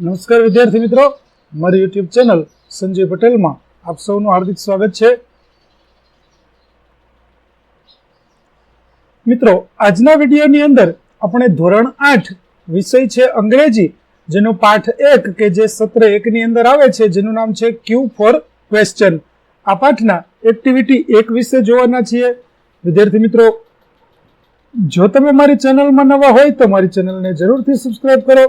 નમસ્કાર વિદ્યાર્થી મિત્રો. મારી યુટ્યુબ ચેનલ સંજય પટેલમાં આપ સૌનું હાર્દિક સ્વાગત છે. મિત્રો, આજના વિડીયોની અંદર આપણે ધોરણ આઠ વિષય છે અંગ્રેજી, જેનો પાઠ એક કે જે સત્ર એકની અંદર આવે છે, જેનું નામ છે ક્યુ ફોર ક્વેશ્ચન આ પાઠના એક્ટિવિટી એક વિશે જોવાના છીએ. વિદ્યાર્થી મિત્રો, જો તમે મારી ચેનલમાં નવા હોય તો મારી ચેનલને જરૂરથી સબસ્ક્રાઇબ કરો.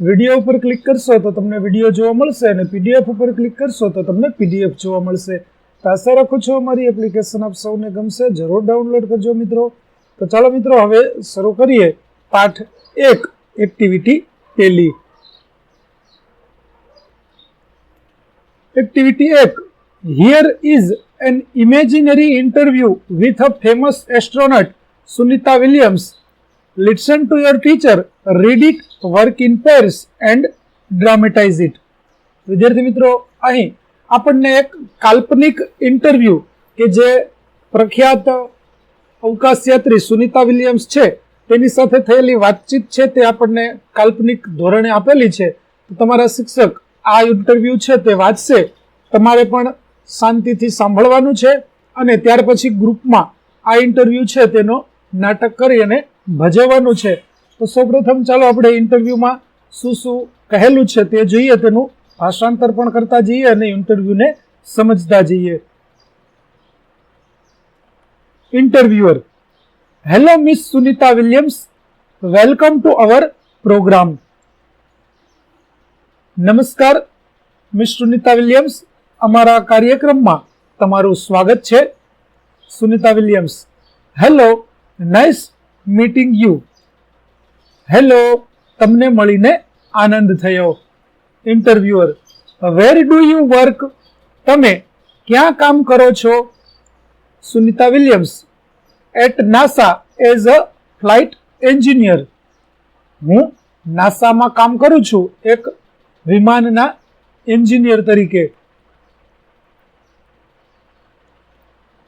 વીડિયો ઉપર ક્લિક કરશો તો તમને વીડિયો જોવા મળશે અને પીડીએફ ઉપર ક્લિક કરશો તો તમને પીડીએફ જોવા મળશે. તો આશા રાખું છું અમારી એપ્લિકેશન આપ સૌને ગમશે. જરૂર ડાઉનલોડ કરજો મિત્રો. તો ચાલો મિત્રો, હવે શરૂ કરીએ. પાઠ એક એક્ટિવિટી પહેલી એક્ટિવિટી એક here is an imaginary interview with a famous astronaut Sunita Williams. Listen to your teacher, read it, work in pairs and dramatize it. વિદ્યાર્થી મિત્રો અહીં આપણને એક કાલ્પનિક ઇન્ટરવ્યુ કે જે પ્રખ્યાત અવકાશયાત્રી સુનિતા વિલિયમ્સ છે તેની સાથે થયેલી વાતચીત છે તે આપણને કાલ્પનિક ધોરણે આપેલી છે. તમારા શિક્ષક આ ઇન્ટરવ્યુ છે તે વાંચશે. તમારે પણ શાંતિથી સાંભળવાનું છે અને ત્યાર પછી ગ્રુપમાં આ ઇન્ટરવ્યુ છે તેનો નાટક કરી અને ભજવવાનું છે. તો સૌપ્રથમ ચાલો આપણે ઇન્ટરવ્યુમાં શું શું કહેલું છે તે જોઈએ, તેનું ભાષાંતર પણ કરતા જઈએ અને ઇન્ટરવ્યુને સમજતા જઈએ. Interviewer hello miss Sunita Williams welcome to our program નમસ્કાર મિસ સુનિતા વિલિયમ્સ અમારા કાર્યક્રમમાં તમારું સ્વાગત છે. Sunita Williams hello nice meeting you hello તમને મળીને આનંદ થયો. Interviewer where do you work તમે ક્યાં કામ કરો છો? Sunita Williams at NASA as a flight engineer હું નાસામાં કામ કરું છું, એક વિમાનના એન્જિનિયર તરીકે.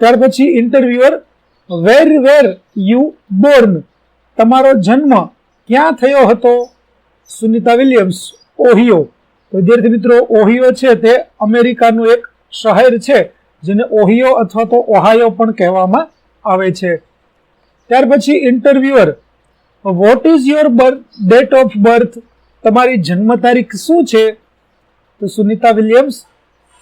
ત્યાર પછી interviewer where where you born. તમારો જન્મ ક્યાં થયો હતો? Sunita Williams, Ohio. તો વિદ્યાર્થી મિત્રો, ઓહિયો છે તે અમેરિકાનું એક શહેર છે, જેને ઓહિયો અથવા તો ઓહાયો પણ કહેવામાં આવે છે. ત્યાર પછી interviewer what is your birth date of birth તમારી જન્મ તારીખ શું છે? તો Sunita Williams,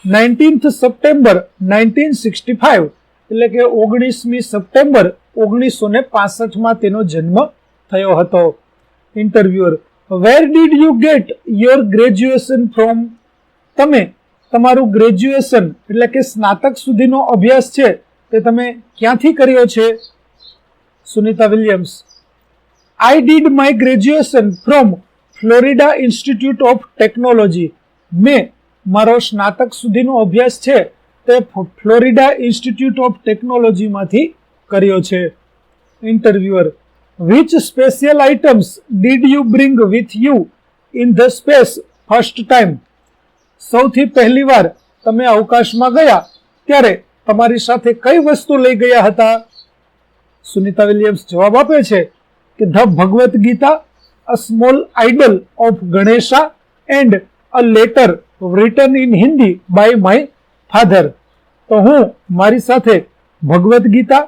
nineteenth September, nineteen sixty five. એટલે કે ઓગણીસમી સપ્ટેમ્બર ઓગણીસો ને પાસઠમાં તેનો જન્મ થયો હતો. Interviewer where did you get your graduation from તમે તમારું ગ્રેજ્યુએશન એટલે કે સ્નાતક સુધીનો અભ્યાસ છે તે તમે ક્યાંથી કર્યો છે? Sunita Williams I did my graduation from Florida Institute of Technology મેં મારો સ્નાતક સુધીનો અભ્યાસ છે તે ફ્લોરિડા ઇન્સ્ટિટ્યૂટ ઓફ ટેકનોલોજીમાંથી કર્યો છે. Interviewer which special items did you bring with you in the space first time સૌથી પહેલી વાર તમે અવકાશમાં ગયા ત્યારે તમારી સાથે કઈ વસ્તુ લઈ ગયા હતા? સુનિતા વિલિયમ્સ જવાબ આપે છે કે the Bhagavad Gita a small idol of Ganesha and a letter return in Hindi by my father, તો હું મારી સાથે ભગવદ્ ગીતા,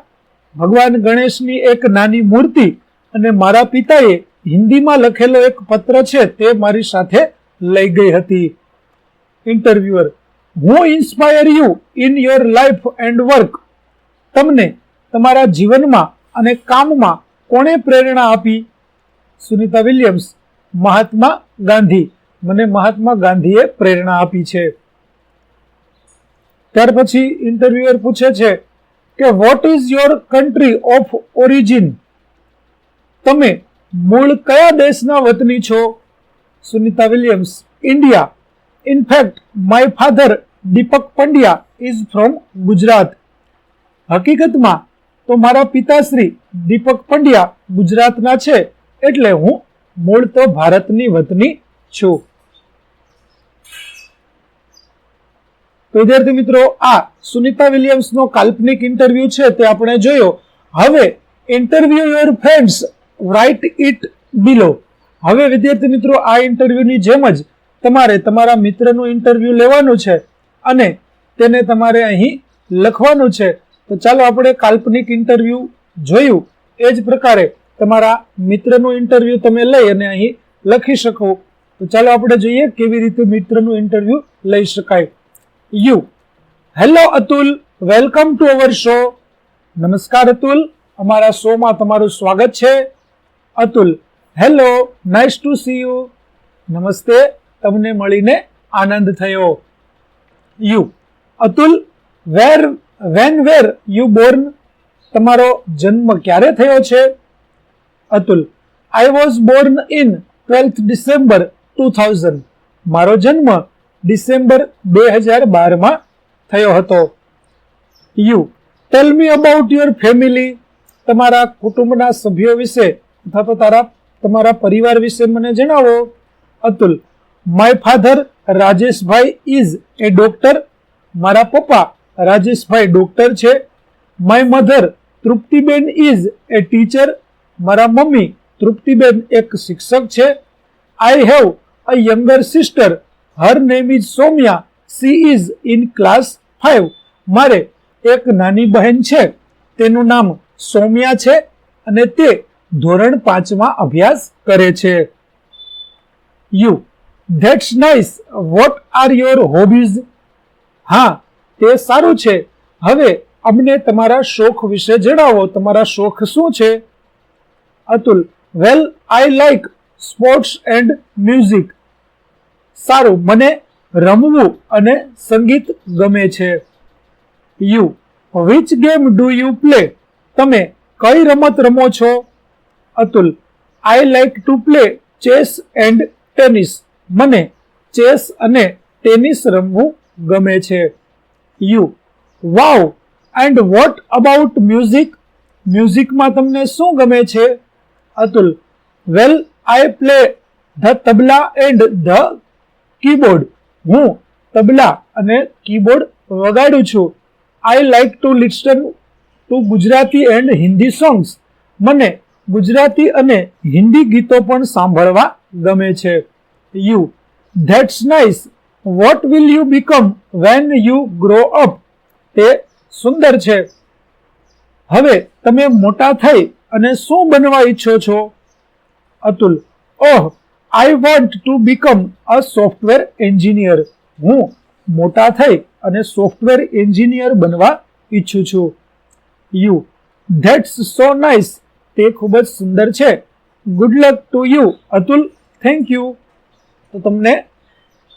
ભગવાન ગણેશની એક નાની મૂર્તિ અને મારા પિતાએ હિન્દીમાં લખેલો એક પત્ર છે તે મારી સાથે લઈ ગઈ હતી. Interviewer who inspire you in your life and work તમને તમારા જીવનમાં અને કામમાં કોણે પ્રેરણા આપી? સુનિતા વિલિયમ્સ, મહાત્મા ગાંધી. મને મહાત્મા ગાંધીએ પ્રેરણા આપી છે. ત્યાર પછી ઇન્ટરવ્યુઅર પૂછે છે કે what is your country of origin તમે મૂળ કયા દેશના વતની છો? Sunita Williams, India. In fact my father Deepak Pandya is from Gujarat. હકીકતમાં તો મારા પિતાશ્રી દીપક પંડ્યા ગુજરાતના છે, એટલે હું મૂળ તો ભારતની વતની છું. વિદ્યાર્થી મિત્રો, આ સુનિતા વિલિયમ્સનો કાલ્પનિક ઇન્ટરવ્યુ છે તે આપણે જોયો. હવે interview your friends write it below હવે વિદ્યાર્થી મિત્રો, આ ઇન્ટરવ્યુની જેમ જ તમારે તમારા મિત્રનું ઇન્ટરવ્યુ લેવાનું છે અને તેને તમારે અહીં લખવાનું છે. તો ચાલો આપણે કાલ્પનિક ઇન્ટરવ્યુ જોયું. એ જ પ્રકારે તમારા મિત્રનું ઇન્ટરવ્યુ તમે લઈ અને અહીં લખી શકો. તો ચાલો આપણે જોઈએ કેવી રીતે મિત્રનું ઇન્ટરવ્યુ લઈ શકાય. You. Hello Atul welcome to our show નમસ્કાર અતુલ અમારા શોમાં તમારું સ્વાગત છે. Atul hello nice to see you નમસ્તે તમને મળીને આનંદ થયો. You Atul where when were you born તમારો જન્મ ક્યારે થયો છે? Atul I was born in twelfth December two thousand મારો જન્મ ડિસેમ્બર બે હજાર બારમાં થયો હતો. You tell me about your family તમારા કુટુંબના સભ્યો વિશે અથવા તો તારા, તમારા પરિવાર વિશે મને જણાવો. Atul my father Rajeshbhai is a doctor મારા પપ્પા રાજેશભાઈ ડોક્ટર છે. My mother Truptiben is a teacher મારા મમ્મી તૃપ્તિબેન એક શિક્ષક છે. I have a younger sister her name is Saumya she is in class five મારે એક નાની બહેન છે. તેનું નામ સોમ્યા છે અને તે ધોરણ પાંચમાં અભ્યાસ કરે છે. You that's nice what are your hobbies હા, તે સારું છે. હવે અમને તમારા શોખ વિશે જણાવો. તમારા શોખ શું છે? Atul well I like sports and music સારું. મને રમવું અને સંગીત ગમે છે. You which game do you play તમે કઈ રમત રમો છો? Atul I like to play chess and tennis મને ચેસ અને ટેનિસ રમવું ગમે છે. You wow and what about music મ્યુઝિકમાં તમને શું ગમે છે? Atul well I play the tabla and the keyboard. હું તબલા અને કીબોર્ડ વગાડું છું. I like to listen to Gujarati and Hindi songs મને ગુજરાતી અને હિન્દી ગીતો પણ સાંભળવા ગમે છે. You that's nice what will you become when you grow up તે સુંદર છે. હવે તમે મોટા થઈ અને શું બનવા ઈચ્છો છો? Atul. Oh I want to become a software engineer હું મોટા થઈ અને સોફ્ટવેર એન્જિનિયર બનવા ઈચ્છું છું. યુ ધેટ્સ સો નાઇસ તે ખૂબ જ સુંદર છે. Good luck to you Atul. Thank you તો તમને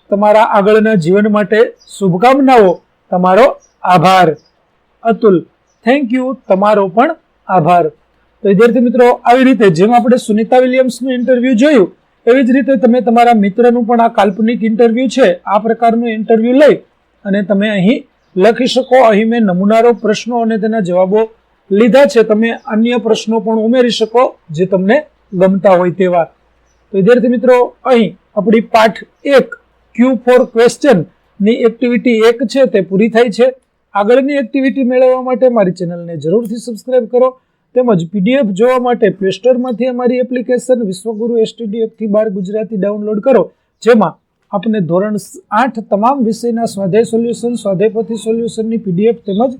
તમારા આગળના જીવન માટે શુભકામનાઓ. તમારો આભાર. અતુલ થેન્ક યુ તમારો પણ આભાર. તો વિદ્યાર્થી મિત્રો, આવી રીતે જેમ આપણે સુનિતા વિલિયમ્સનું ઇન્ટરવ્યુ જોયું એવી જ રીતે તમે તમારા મિત્રનું પણ આ કાલ્પનિક ઇન્ટરવ્યુ છે, આ પ્રકારનું ઇન્ટરવ્યુ લઈ અને તમે અહીં લખી શકો, અહીં મેં નમૂનારો પ્રશ્નો અને તેના જવાબો લીધા છે, તમે અન્ય પ્રશ્નો પણ ઉમેરી શકો જે તમને ગમતા હોય તેવા. તો વિદ્યાર્થી મિત્રો, અહીં આપણી પાઠ એક ક્યુ ફોર ક્વેશ્ચનની એક્ટિવિટી એક છે, તે પૂરી થાય છે. આગળની એક્ટિવિટી મેળવવા માટે મારી ચેનલને જરૂરથી સબસ્ક્રાઈબ કરો. તેમજ પીડીએફ જોવા માટે પ્લે સ્ટોરમાંથી અમારી એપ્લિકેશન વિશ્વગુરુ એસટીડીએફથી બાર ગુજરાતી ડાઉનલોડ કરો, જેમાં આપને ધોરણ આઠ તમામ વિષયના સ્વાધ્યાય સોલ્યુશન સ્વાધ્યાયપોથી સોલ્યુશનની પીડીએફ તેમજ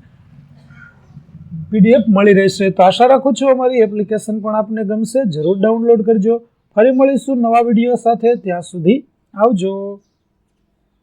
પીડીએફ મળી રહેશે. તો આશા રાખું છું અમારી એપ્લિકેશન પણ આપને ગમશે. જરૂર ડાઉનલોડ કરજો. ફરી મળીશું નવા વીડિયો સાથે. ત્યાં સુધી આવજો.